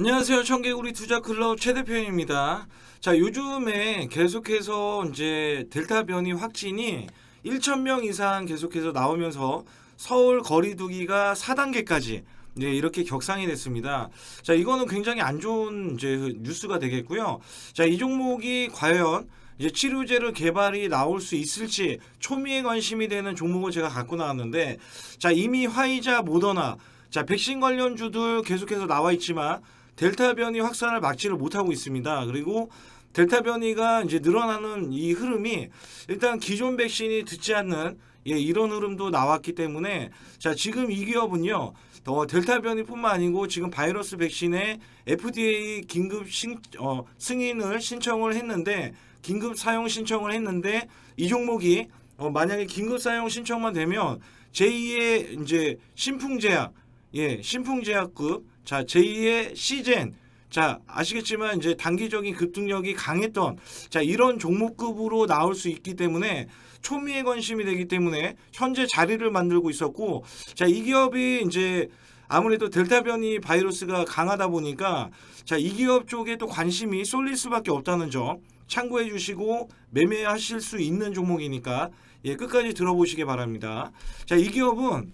안녕하세요. 청개구리 투자 클럽 최 대표입니다. 자, 요즘에 계속해서 이제 델타 변이 확진이 1,000명 이상 계속해서 나오면서 서울 거리두기가 4단계까지 네, 이렇게 격상이 됐습니다. 자, 이거는 굉장히 안 좋은 이제 뉴스가 되겠고요. 자, 이 종목이 과연 이제 치료제를 개발이 나올 수 있을지 초미의 관심이 되는 종목을 제가 갖고 나왔는데 자, 이미 화이자, 모더나 자, 백신 관련주들 계속해서 나와 있지만 델타 변이 확산을 막지를 못하고 있습니다. 그리고 델타 변이가 이제 늘어나는 이 흐름이 일단 기존 백신이 듣지 않는 예, 이런 흐름도 나왔기 때문에 자 지금 이 기업은요 어, 델타 변이뿐만 아니고 지금 바이러스 백신에 FDA 긴급 신, 어, 승인을 신청을 했는데 긴급 사용 신청을 했는데 이 종목이 어, 만약에 긴급 사용 신청만 되면 제2의 이제 신풍제약 예 신풍제약급 자 제2의 시젠 자 아시겠지만 이제 단기적인 급등력이 강했던 자 이런 종목급으로 나올 수 있기 때문에 초미의 관심이 되기 때문에 현재 자리를 만들고 있었고 자 이 기업이 이제 아무래도 델타 변이 바이러스가 강하다 보니까 자 이 기업 쪽에 또 관심이 쏠릴 수밖에 없다는 점 참고해 주시고 매매하실 수 있는 종목이니까 예 끝까지 들어보시기 바랍니다. 자 이 기업은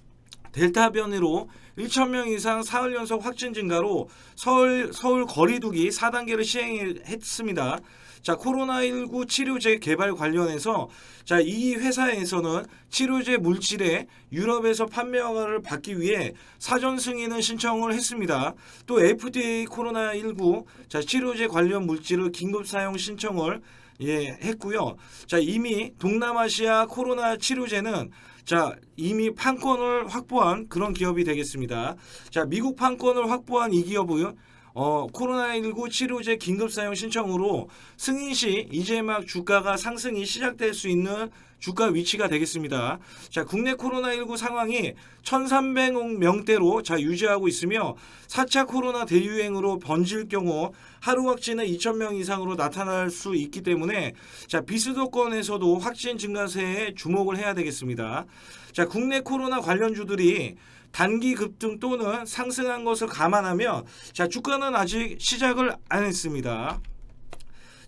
델타 변이로 1,000명 이상 사흘 연속 확진 증가로 서울 서울 거리두기 4단계를 시행했습니다. 자, 코로나19 치료제 개발 관련해서 자, 이 회사에서는 치료제 물질의 유럽에서 판매 허가를 받기 위해 사전 승인을 신청을 했습니다. 또 FDA 코로나19 자, 치료제 관련 물질을 긴급 사용 신청을 예, 했고요. 자, 이미 동남아시아 코로나 치료제는 자, 이미 판권을 확보한 그런 기업이 되겠습니다. 자, 미국 판권을 확보한 이 기업은 어, 코로나19 치료제 긴급 사용 신청으로 승인 시 이제 막 주가가 상승이 시작될 수 있는 주가 위치가 되겠습니다. 자, 국내 코로나19 상황이 1,300억 명대로 자 유지하고 있으며 4차 코로나 대유행으로 번질 경우 하루 확진은 2,000명 이상으로 나타날 수 있기 때문에 자, 비수도권에서도 확진 증가세에 주목을 해야 되겠습니다. 자, 국내 코로나 관련주들이 단기 급등 또는 상승한 것을 감안하면 자, 주가는 아직 시작을 안 했습니다.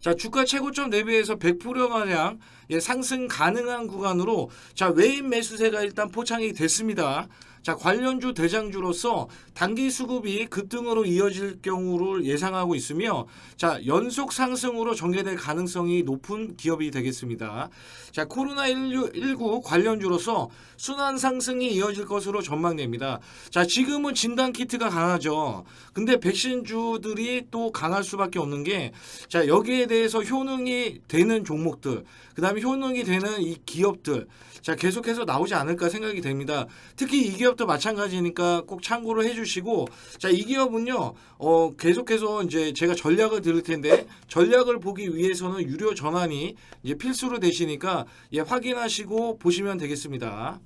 자 주가 최고점 대비해서 100% 가량 예, 상승 가능한 구간으로 자 외인 매수세가 일단 포착이 됐습니다. 자 관련주 대장주로서 단기 수급이 급등으로 이어질 경우를 예상하고 있으며 자 연속 상승으로 전개될 가능성이 높은 기업이 되겠습니다. 자 코로나19 관련주로서 순환 상승이 이어질 것으로 전망됩니다. 자 지금은 진단 키트가 강하죠. 근데 백신주들이 또 강할 수밖에 없는 게 자 여기에 대해서 효능이 되는 종목들 그 다음에 효능이 되는 이 기업들 자 계속해서 나오지 않을까 생각이 됩니다. 특히 이 기업도 마찬가지니까 꼭 참고를 해주시고 자 이 기업은요 어 계속해서 이제 제가 전략을 드릴 텐데 전략을 보기 위해서는 유료 전환이 이제 필수로 되시니까 예 확인하시고 보시면 되겠습니다.